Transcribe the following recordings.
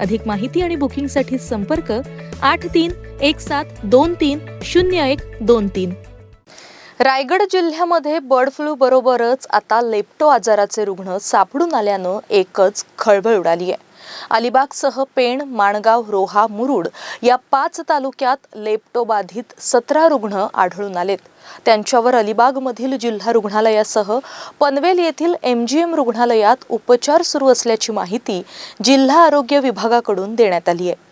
अधिक माहिती आणि बुकिंगसाठी संपर्क आठ तीन एक सात दोन तीन शून्य एक दोन तीन. रायगड जिल्ह्यामध्ये बर्ड फ्लू बरोबरच आता लेप्टो आजाराचे रुग्ण सापडून आल्यानं एकच खळबळ उडाली आहे. अलिबागसह पेण माणगाव रोहा मुरुड या पाच तालुक्यात लेप्टोबाधित सतरा रुग्ण आढळून आलेत. त्यांच्यावर अलिबागमधील जिल्हा रुग्णालयासह पनवेल येथील एमजीएम रुग्णालयात उपचार सुरू असल्याची माहिती जिल्हा आरोग्य विभागाकडून देण्यात आली आहे.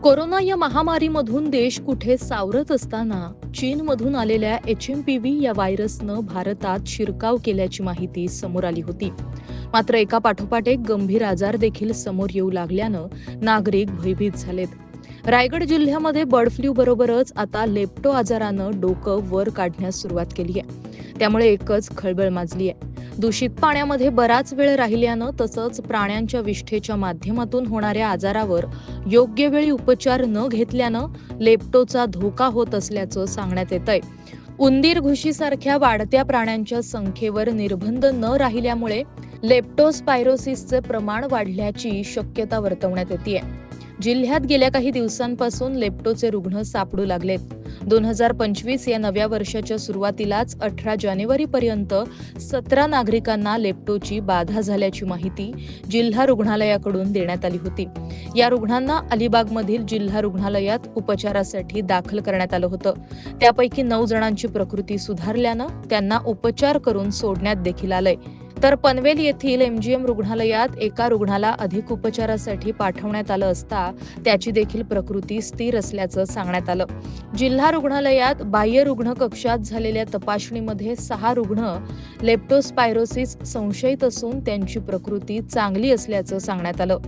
कोरोना या महामारीमधून देश कुठे सावरत असताना चीनमधून आलेल्या एच एम पी व्ही या व्हायरसनं भारतात शिरकाव केल्याची माहिती समोर आली होती. मात्र एका पाठोपाठ एक गंभीर आजार देखील समोर येऊ लागल्यानं नागरिक भयभीत झालेत. रायगड जिल्ह्यामध्ये बर्ड फ्लू बरोबरच आता लेप्टो आजारानं डोकं वर काढण्यास सुरुवात केली आहे. त्यामुळे एकच खळबळ माजली आहे. दूषित पाण्यामध्ये बराच वेळ राहिल्यानं तसंच प्राण्यांच्या विष्ठेच्या माध्यमातून होणाऱ्या आजारावर योग्य वेळी उपचार न घेतल्यानं लेप्टोचा धोका होत असल्याचं सांगण्यात येत आहे उंदीर घुशीसारख्या वाढत्या प्राण्यांच्या संख्येवर निर्बंध न राहिल्यामुळे लेप्टोस्पायरोसिसचे प्रमाण वाढल्याची शक्यता वर्तवण्यात येते जिल्ह्यात गेल्या काही दिवसांपासून लेप्टोचे रुग्ण सापडू लागलेत दोन हजार पंचवीस या नव्या वर्षाच्या सुरुवातीलाच अठरा जानेवारी पर्यंत सतरा नागरिकांना लेप्टोची बाधा झाल्याची माहिती जिल्हा रुग्णालयाकडून देण्यात आली होती. या रुग्णांना अलिबागमधील जिल्हा रुग्णालयात उपचारासाठी दाखल करण्यात आलं होतं. त्यापैकी नऊ जणांची प्रकृती सुधारल्यानं त्यांना उपचार करून सोडण्यात देखील आलंय. तर पनवेल येथील एमजीएम रुग्णालयात एका रुग्णाला अधिक उपचारासाठी पाठवण्यात आलं असता त्याची देखील प्रकृती स्थिर असल्याचं सांगण्यात आलं. जिल्हा रुग्णालयात बाह्य रुग्ण कक्षात झालेल्या तपासणीमध्ये सहा रुग्ण लेप्टोस्पायरोसिस संशयित असून त्यांची प्रकृती चांगली असल्याचं सांगण्यात आलं.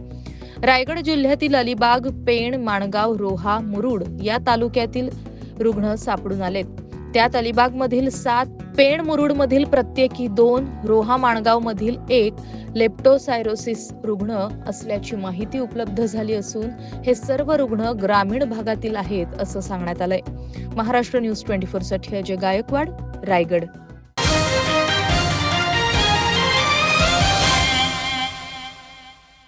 रायगड जिल्ह्यातील अलिबाग पेण माणगाव रोहा मुरुड या तालुक्यातील रुग्ण सापडून आलेत. त्यात अलिबागमधील सात पेण मुरुडमधील प्रत्येकी दोन रोहा माणगावमधील एक लेप्टोसायरोसिस रुग्ण असल्याची माहिती उपलब्ध झाली असून हे सर्व रुग्ण ग्रामीण भागातील आहेत असं सांगण्यात आलंय. महाराष्ट्र न्यूज ट्वेंटी फोरसाठी अजय गायकवाड रायगड.